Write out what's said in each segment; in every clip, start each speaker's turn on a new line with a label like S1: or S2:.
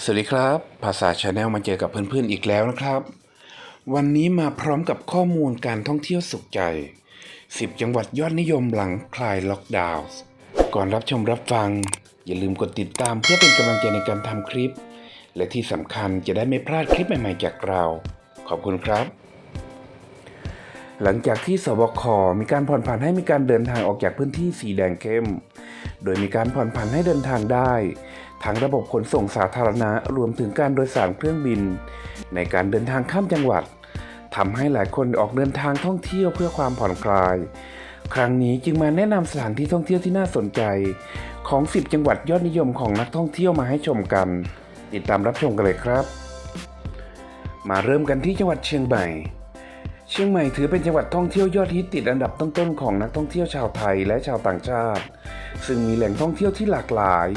S1: สวัสดีครับ ภาษาชาแนลมาเจอกับเพื่อนๆอีกแล้วนะครับ วันนี้มาพร้อมกับข้อมูลการท่องเที่ยวสุขใจ 10 จังหวัดยอดนิยมหลังคลายล็อกดาวน์ก่อนรับชมรับฟัง อย่าลืมกดติดตามเพื่อเป็นกำลังใจในการทำคลิป และที่สำคัญจะได้ไม่พลาดคลิปใหม่ๆจากเรา ขอบคุณครับ หลังจากที่สบคมีการผ่อนผันให้มีการเดินทางออกจากพื้นที่สีแดงเข้ม โดยมีการผ่อนผันให้เดินทางได้ ทั้งระบบขนส่งสาธารณะรวมถึงการโดยสารเครื่องบิน ในการเดินทางข้ามจังหวัดทำให้หลายคนออกเดินทางท่องเที่ยวเพื่อความผ่อนคลาย ครั้งนี้จึงมาแนะนำสถานที่ท่องเที่ยวที่น่าสนใจ ของ 10 จังหวัดยอดนิยมของนักท่องเที่ยวมาให้ชมกัน ติดตามรับชมกันเลยครับ มาเริ่มกันที่จังหวัดเชียงใหม่ เชียงใหม่ถือเป็นจังหวัดท่องเที่ยวยอดฮิตติดอันดับต้นๆของนักท่องเที่ยวชาวไทยและชาวต่างชาติ ซึ่งมีแหล่งท่องเที่ยวที่หลากหลาย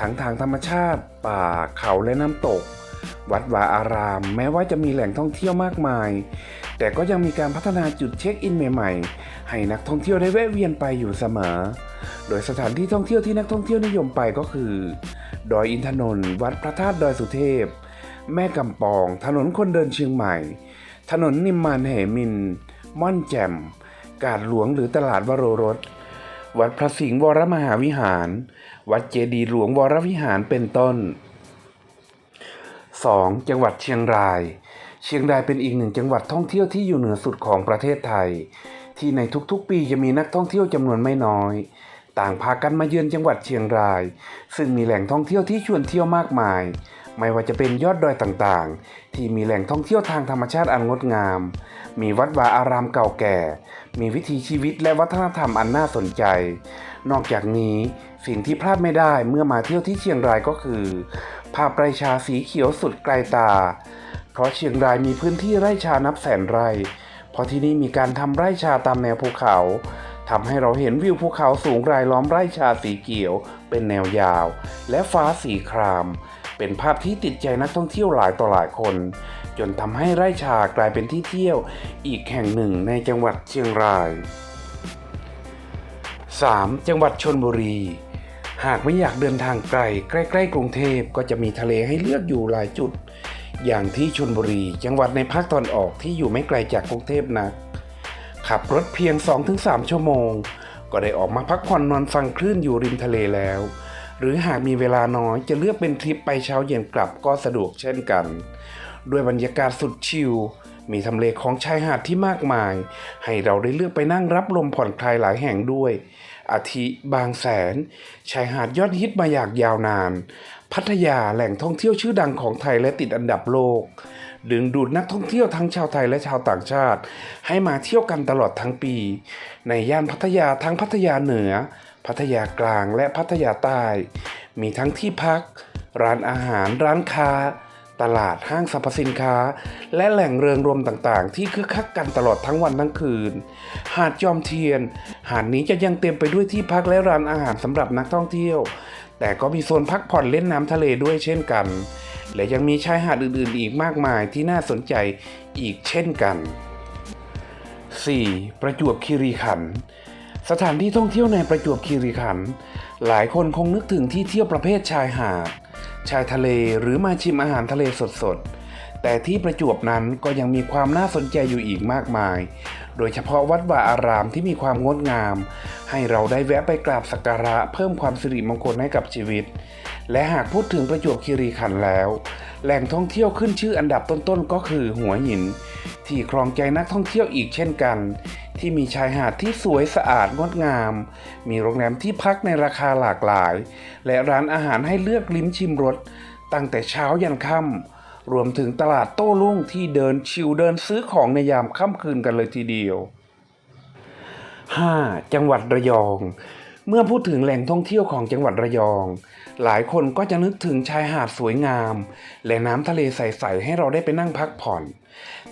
S1: ทั้งทางธรรมชาติ ป่าเขาและน้ำตก วัดวาอาราม แม้ว่าจะมีแหล่งท่องเที่ยวมากมาย แต่ก็ยังมีการพัฒนาจุดเช็คอินใหม่ๆ ให้นักท่องเที่ยวได้แวะเวียนไปอยู่เสมอ โดยสถานที่ท่องเที่ยวที่นักท่องเที่ยวนิยมไปก็คือ ดอยอินทนนท์วัดพระธาตุดอยสุเทพ แม่กำปอง ถนนคนเดินเชียงใหม่ ถนนนิมมานเหมิน ม่อนแจ่ม กาดหลวงหรือตลาดวโรรสวัดพระสิงห์วรมหาวิหาร วัดเจดีย์หลวงวรวิหารเป็นต้น 2. จังหวัดเชียงราย เชียงรายเป็นอีกหนึ่งจังหวัดท่องเที่ยวที่อยู่เหนือสุดของประเทศไทย ที่ในทุกๆปีจะมีนักท่องเที่ยวจำนวนไม่น้อย ต่างพากันมาเยือนจังหวัดเชียงราย ซึ่งมีแหล่งท่องเที่ยวที่ชวนเที่ยวมากมาย ไม่ว่าจะเป็นยอดดอยต่างๆ ที่มีแหล่งท่องเที่ยวทางธรรมชาติอันงดงาม มีวัดวาอารามเก่าแก่ มีวิถีชีวิตและวัฒนธรรมอันน่าสนใจ นอกจากนี้สิ่งที่พลาดไม่ได้เมื่อมาเที่ยวที่เชียงรายก็คือภาพไร่ชาสีเขียวสุดไกลตา เพราะเชียงรายมีพื้นที่ไร่ชานับแสนไร่ เพราะที่นี่มีการทำไร่ชาตามแนวภูเขาทำให้เราเห็นวิวภูเขาสูงรายล้อมไร่ชาสีเขียวเป็นแนวยาว และฟ้าสีคราม เป็นภาพที่ติดใจนักท่องเที่ยวหลายต่อหลายคน จนทำให้ไร่ชากลายเป็นที่เที่ยวอีกแห่งหนึ่งในจังหวัดเชียงราย 3. จังหวัดชนบุรี หากไม่อยากเดินทางไกล ใกล้ๆกรุงเทพก็จะมีทะเลให้เลือกอยู่หลายจุด อย่างที่ชนบุรี จังหวัดในภาคตอนออกที่อยู่ไม่ไกลจากกรุงเทพนัก ขับรถเพียง 2-3 ชั่วโมง ก็ได้ออกมาพักผ่อนนอนฟังคลื่นอยู่ริมทะเลแล้ว หรือหากมีเวลาน้อยจะเลือกเป็นทริปไปเช้าเย็นกลับก็สะดวกเช่นกัน ด้วยบรรยากาศสุดชิลมีทำเลของชายหาดที่มากมาย ให้เราได้เลือกไปนั่งรับลมผ่อนคลายหลายแห่งด้วย อาทิบางแสน ชายหาดยอดฮิตมาอย่างยาวนาน พัทยาแหล่งท่องเที่ยวชื่อดังของไทยและติดอันดับโลก ดึงดูดนักท่องเที่ยวทั้งชาวไทยและชาวต่างชาติ ให้มาเที่ยวกันตลอดทั้งปี ในย่านพัทยาทั้งพัทยาเหนือ พัทยากลางและพัทยาใต้ มีทั้งที่พัก ร้านอาหาร ร้านค้า ตลาดห้างสรรพสินค้า และแหล่งเริงรมต่างๆ ที่คึกคักกันตลอดทั้งวันทั้งคืน หาดจอมเทียน หาดนี้จะยังเต็มไปด้วยที่พักและร้านอาหารสำหรับนักท่องเที่ยว แต่ก็มีโซนพักผ่อนเล่นน้ำทะเลด้วยเช่นกัน และยังมีชายหาดอื่นๆ อีกมากมายที่น่าสนใจอีกเช่นกัน 4. ประจวบคีรีขันธ์ สถานที่ท่องเที่ยวในประจวบคีรีขันธ์หลายคนคงนึกถึงที่เที่ยวประเภทชายหาด ชายทะเลหรือมาชิมอาหารทะเลสดๆ แต่ที่ประจวบนั้นก็ยังมีความน่าสนใจอยู่อีกมากมาย โดยเฉพาะวัดวาอารามที่มีความงดงาม ให้เราได้แวะไปกราบสักการะเพิ่มความสิริมงคลให้กับชีวิต และหากพูดถึงประจวบคีรีขันธ์แล้ว แหล่งท่องเที่ยวขึ้นชื่ออันดับต้นๆก็คือหัวหิน ที่ครองใจนักท่องเที่ยวอีกเช่นกัน ที่มีชายหาดที่สวยสะอาดงดงาม มีโรงแรมที่พักในราคาหลากหลาย และร้านอาหารให้เลือกลิ้มชิมรสตั้งแต่เช้ายันค่ำรวมถึงตลาดโต้รุ่งที่เดินชิวเดินซื้อของในยามค่ำคืนกันเลยทีเดียว 5. จังหวัดระยอง เมื่อพูดถึงแหล่งท่องเที่ยวของจังหวัดระยอง หลายคนก็จะนึกถึงชายหาดสวยงาม และน้ำทะเลใสๆให้เราได้ไปนั่งพักผ่อน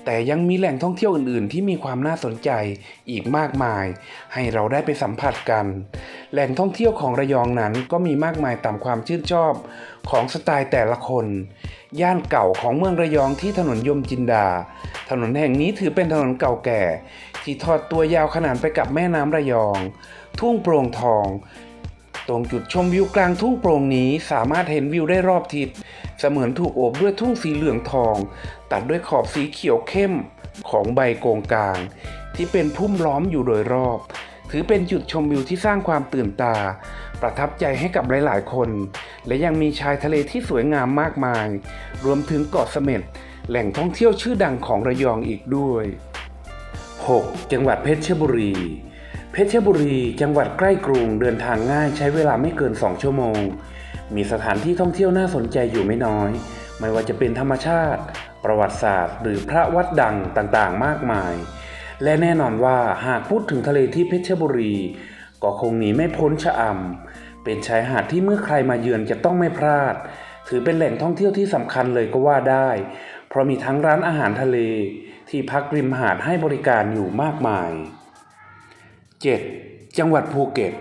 S1: แต่ยังมีแหล่งท่องเที่ยวอื่นๆ ที่มีความน่าสนใจอีกมากมาย ให้เราได้ไปสัมผัสกัน แหล่งท่องเที่ยวของระยองนั้นก็มีมากมายตามความชื่นชอบของสไตล์แต่ละคน ย่านเก่าของเมืองระยองที่ถนนยมจินดา ถนนแห่งนี้ถือเป็นถนนเก่าแก่ ที่ทอดตัวยาวขนานไปกับแม่น้ำระยอง ทุ่งโปร่งทอง ตรงจุดชมวิวกลางทุ่งโปร่งนี้สามารถเห็นวิวได้รอบทิศเสมือนถูกโอบด้วยทุ่งสีเหลืองทอง ตัดด้วยขอบสีเขียวเข้มของใบโกงกลาง ที่เป็นพุ่มล้อมอยู่โดยรอบ ถือเป็นจุดชมวิวที่สร้างความตื่นตา ประทับใจให้กับหลาย ๆ คน และยังมีชายทะเลที่สวยงามมากมาย รวมถึงเกาะเสม็ดแหล่งท่องเที่ยวชื่อดังของระยองอีกด้วย 6. จังหวัดเพชรบุรี เพชรบุรี จังหวัดใกล้กรุงเดินทางง่ายใช้เวลาไม่เกิน 2 ชั่วโมง มีสถานที่ท่องเที่ยวน่าสนใจอยู่ไม่น้อย ไม่ว่าจะเป็นธรรมชาติ ประวัติศาสตร์ หรือพระวัดดังต่าง ๆ มากมาย และแน่นอนว่าหากพูดถึงทะเลที่เพชรบุรี ก็คงหนีไม่พ้นชะอำเป็นชายหาดที่เมื่อใครมาเยือนจะต้องไม่พลาด ถือเป็นแหล่งท่องเที่ยวที่สำคัญเลยก็ว่าได้ เพราะมีทั้งร้านอาหารทะเล ที่พักริมหาดให้บริการอยู่มากมาย 7. จังหวัดภูเก็ต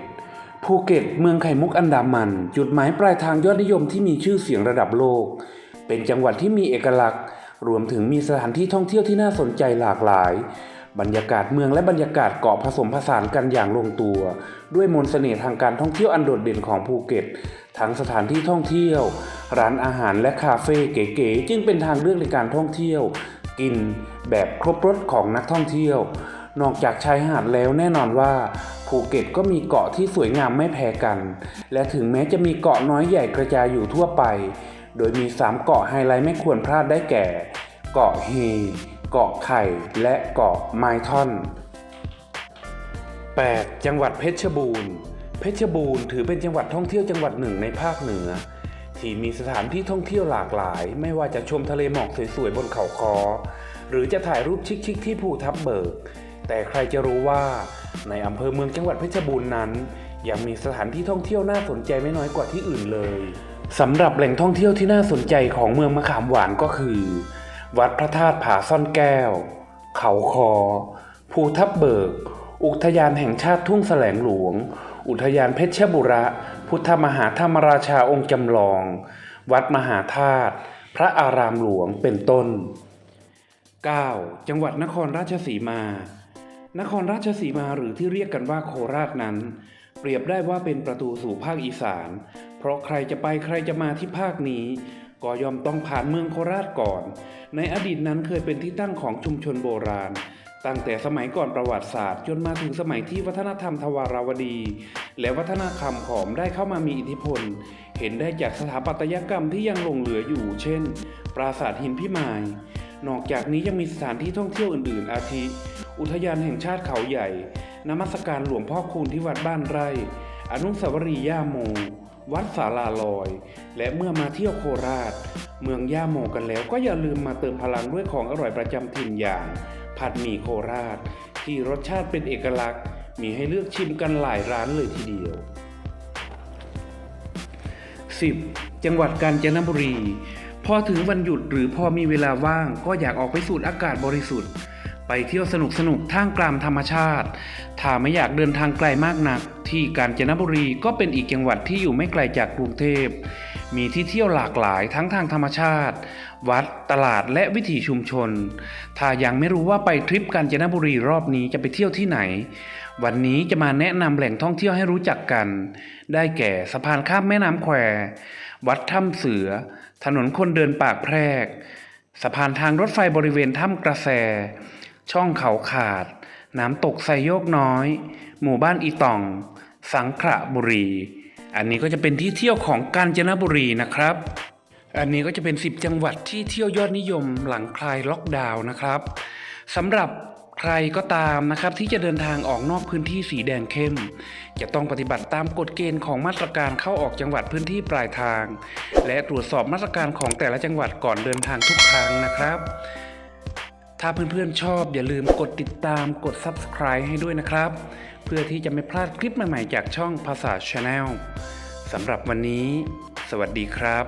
S1: ภูเก็ตเมืองไข่มุกอันดามัน จุดหมายปลายทางยอดนิยมที่มีชื่อเสียงระดับโลก เป็นจังหวัดที่มีเอกลักษณ์ รวมถึงมีสถานที่ท่องเที่ยวที่น่าสนใจหลากหลาย บรรยากาศเมืองและบรรยากาศเกาะผสมผสานกันอย่างลงตัว ด้วยมนต์เสน่ห์ทางการท่องเที่ยวอันโดดเด่นของภูเก็ต ทั้งสถานที่ท่องเที่ยว ร้านอาหารและคาเฟ่เก๋ๆจึงเป็นทางเลือกในการท่องเที่ยว กินแบบครบรสของนักท่องเที่ยว นอกจากชายหาดแล้วแน่นอนว่าภูเก็ตก็มีเกาะที่สวยงามไม่แพ้กัน และถึงแม้จะมีเกาะน้อยใหญ่กระจายอยู่ทั่วไป โดยมี 3 เกาะไฮไลท์ไม่ควรพลาดได้แก่ เกาะเฮ เกาะไข่และเกาะไมทอน 8. จังหวัดเพชรบูรณ์ เพชรบูรณ์ถือเป็นจังหวัดท่องเที่ยวจังหวัดหนึ่งในภาคเหนือ ที่มีสถานที่ท่องเที่ยวหลากหลาย ไม่ว่าจะชมทะเลหมอกสวยๆบนเขาคอ หรือจะถ่ายรูปชิคๆที่ภูทับเบิก แต่ใครจะรู้ว่า ในอำเภอเมืองจังหวัดเพชรบูรณ์นั้น ยังมีสถานที่ท่องเที่ยวน่าสนใจไม่น้อยกว่าที่อื่นเลยสำหรับแหล่งท่องเที่ยวที่น่าสนใจของเมืองมะขามหวานก็คือ วัดพระธาตุผาซ่อนแก้ว เขาคอ ภูทับเบิก อุทยานแห่งชาติทุ่งแสลงหลวง อุทยานเพชรบุระ พุทธมหาธรรมราชาองค์จำลอง วัดมหาธาตุ พระอารามหลวงเป็นต้น 9. จังหวัดนครราชสีมา นครราชสีมาหรือที่เรียกกันว่าโคราชนั้น เปรียบได้ว่าเป็นประตูสู่ภาคอีสาน เพราะใครจะไปใครจะมาที่ภาคนี้ ก็ย่อมต้องผ่านเมืองโคราชก่อน ในอดีตนั้นเคยเป็นที่ตั้งของชุมชนโบราณ ตั้งแต่สมัยก่อนประวัติศาสตร์จนมาถึงสมัยที่วัฒนธรรมทวารวดี และวัฒนธรรมขอมได้เข้ามามีอิทธิพล เห็นได้จากสถาปัตยกรรมที่ยังหลงเหลืออยู่ เช่น ปราสาทหินพิมาย นอกจากนี้ยังมีสถานที่ท่องเที่ยวอื่น ๆ อาทิ อุทยานแห่งชาติเขาใหญ่นมัสการหลวงพ่อคูณที่วัดบ้านไร่ อนุสาวรีย์ย่าโม วัดสาลาลอย และเมื่อมาเที่ยวโคราช เมืองย่าโมกันแล้วก็อย่าลืมมาเติมพลังด้วยของอร่อยประจำถิ่นอย่าง ผัดหมี่โคราช ที่รสชาติเป็นเอกลักษณ์ มีให้เลือกชิมกันหลายร้านเลยทีเดียว 10. จังหวัดกาญจนบุรี พอถึงวันหยุดหรือพอมีเวลาว่างก็อยากออกไปสูดอากาศบริสุทธิ์ ไปเที่ยวสนุกสนุกท่ามกลางธรรมชาติ ถ้าไม่อยากเดินทางไกลมากนัก ที่กาญจนบุรีก็เป็นอีกจังหวัดที่อยู่ไม่ไกลจากกรุงเทพ มีที่เที่ยวหลากหลายทั้งทางธรรมชาติ วัด ตลาดและวิถีชุมชน ถ้ายังไม่รู้ว่าไปทริปกาญจนบุรีรอบนี้จะไปเที่ยวที่ไหน วันนี้จะมาแนะนำแหล่งท่องเที่ยวให้รู้จักกัน ได้แก่สะพานข้ามแม่น้ำแคว วัดถ้ำเสือ ถนนคนเดินปากแพรก สะพานทางรถไฟบริเวณถ้ำกระแส ช่องเขาขาด น้ำตกไซโยกน้อย หมู่บ้านอีตอง สังขระบุรี อันนี้ก็จะเป็นที่เที่ยวของกาญจนบุรีนะครับ อันนี้ก็จะเป็น 10 จังหวัดที่เที่ยวยอดนิยมหลังคลายล็อกดาวน์นะครับสำหรับใครก็ตามนะครับที่จะเดินทางออกนอกพื้นที่สีแดงเข้ม จะต้องปฏิบัติตามกฎเกณฑ์ของมาตรการเข้าออกจังหวัดพื้นที่ปลายทาง และตรวจสอบมาตรการของแต่ละจังหวัดก่อนเดินทางทุกครั้งนะครับ ถ้าเพื่อนๆชอบอย่าลืมกดติดตามกด Subscribe ให้ด้วยนะครับ เพื่อที่จะไม่พลาดคลิปใหม่ๆจากช่องภาษาชาแนลสำหรับวันนี้ สวัสดีครับ